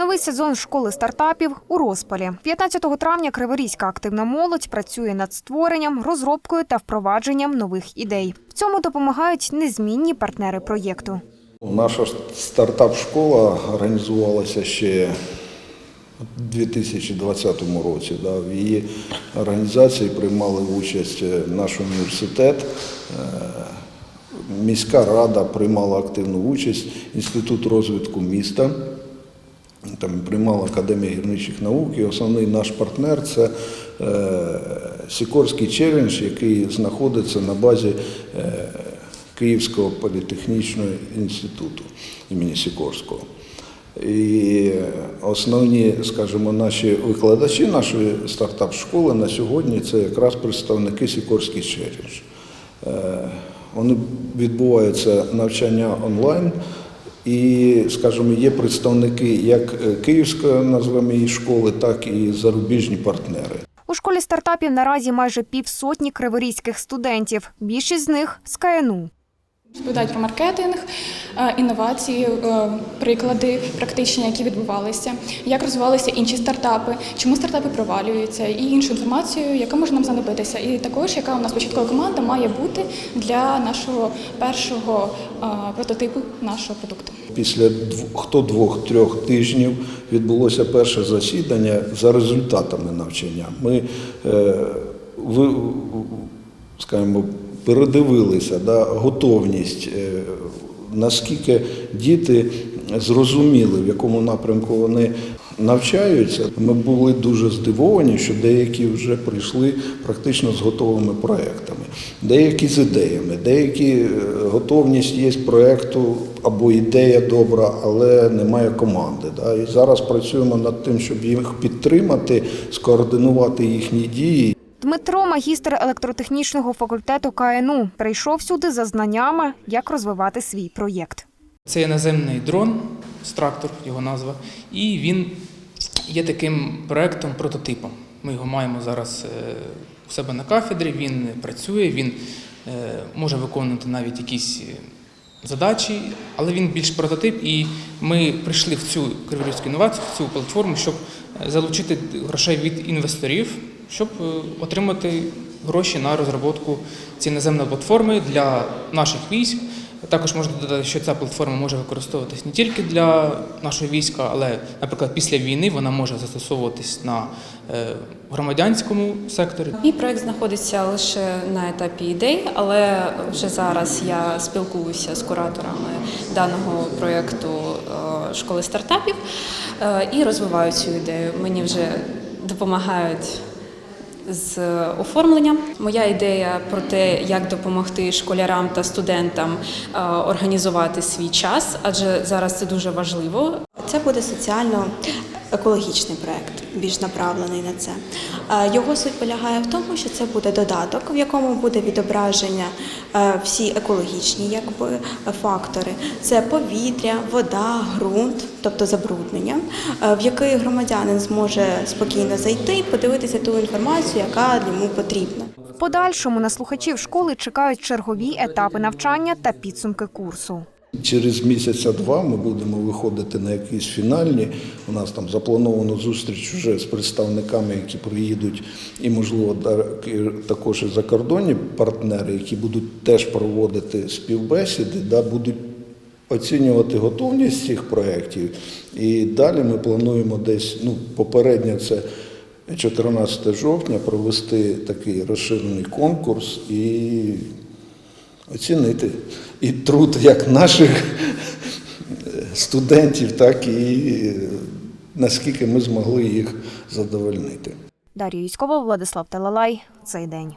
Новий сезон школи стартапів у розпалі. 15 травня Криворізька активна молодь працює над створенням, розробкою та впровадженням нових ідей. В цьому допомагають незмінні партнери проєкту. Наша стартап-школа організувалася ще у 2020 році. В її організації приймали участь е, наш університет, е, міська рада приймала активну участь, Інститут розвитку міста. Там приймала Академія гірничих наук, і основний наш партнер це е, Сікорський челендж, який знаходиться на базі е, Київського політехнічного інституту імені Сікорського. І основні, скажімо, наші викладачі нашої стартап-школи на сьогодні це якраз представники Сікорський челендж. Е, Вони відбуваються навчання онлайн. І, скажімо, є представники як е, Київської назвемо її школи, так і зарубіжні партнери. У школі стартапів наразі майже півсотні криворізьких студентів. Більшість з них з КНУ. Розповідають про маркетинг, е, інновації, е, приклади практичні, які відбувалися, як розвивалися інші стартапи, чому стартапи провалюються, і іншу інформацію, яка може нам знадобитися. І також яка у нас початкова команда має бути для нашого першого е, прототипу нашого продукту. Після хто двох-трьох тижнів відбулося перше засідання за результатами навчання. Ми ви, скажімо, передивилися да, готовність, е, наскільки діти зрозуміли, в якому напрямку вони навчаються. Ми були дуже здивовані, що деякі вже прийшли практично з готовими проектами, деякі з ідеями, деякі е, готовність є проекту або ідея добра, але немає команди. Да? І зараз працюємо над тим, щоб їх підтримати, скоординувати їхні дії. Дмитро, магістр електротехнічного факультету КНУ, прийшов сюди за знаннями, як розвивати свій проєкт. Це є наземний дрон, страктор його назва, і він є таким проектом, прототипом. Ми його маємо зараз е, у себе на кафедрі, він працює, він е, може виконувати навіть якісь е, задачі, але він більш прототип, і ми прийшли в цю криворізьку інновацію, в цю платформу, щоб залучити грошей від інвесторів, щоб е, отримати гроші на розробку цієї наземної платформи для наших військ. Також можна додати, що ця платформа може використовуватись не тільки для нашого війська, але, наприклад, після війни вона може застосовуватись на е, громадянському секторі. Мій проект знаходиться лише на етапі ідей, але вже зараз я спілкуюся з кураторами даного проєкту е, школи стартапів і розвиваю цю ідею. Мені вже допомагають з оформленням. Моя ідея про те, як допомогти школярам та студентам е, організувати свій час, адже зараз це дуже важливо. Це буде соціально-екологічний проект, більш направлений на це. Е, Його суть полягає в тому, що це буде додаток, в якому буде відображення е, всі екологічні якби, фактори. Це повітря, вода, ґрунт, тобто забруднення, е, в який громадянин зможе спокійно зайти і подивитися ту інформацію, яка йому потрібна. В подальшому на слухачів школи чекають чергові етапи навчання та підсумки курсу. Через місяця два ми будемо виходити на якісь фінальні. У нас там заплановано зустріч вже з представниками, які приїдуть, і, можливо, також і закордонні партнери, які будуть теж проводити співбесіди, да, будуть оцінювати готовність цих проєктів. І далі ми плануємо десь, ну, попередньо це 14 жовтня провести такий розширений конкурс і оцінити і труд як наших студентів, так і наскільки ми змогли їх задовольнити. Дар'я Юськова, Владислав Талалай. Цей день.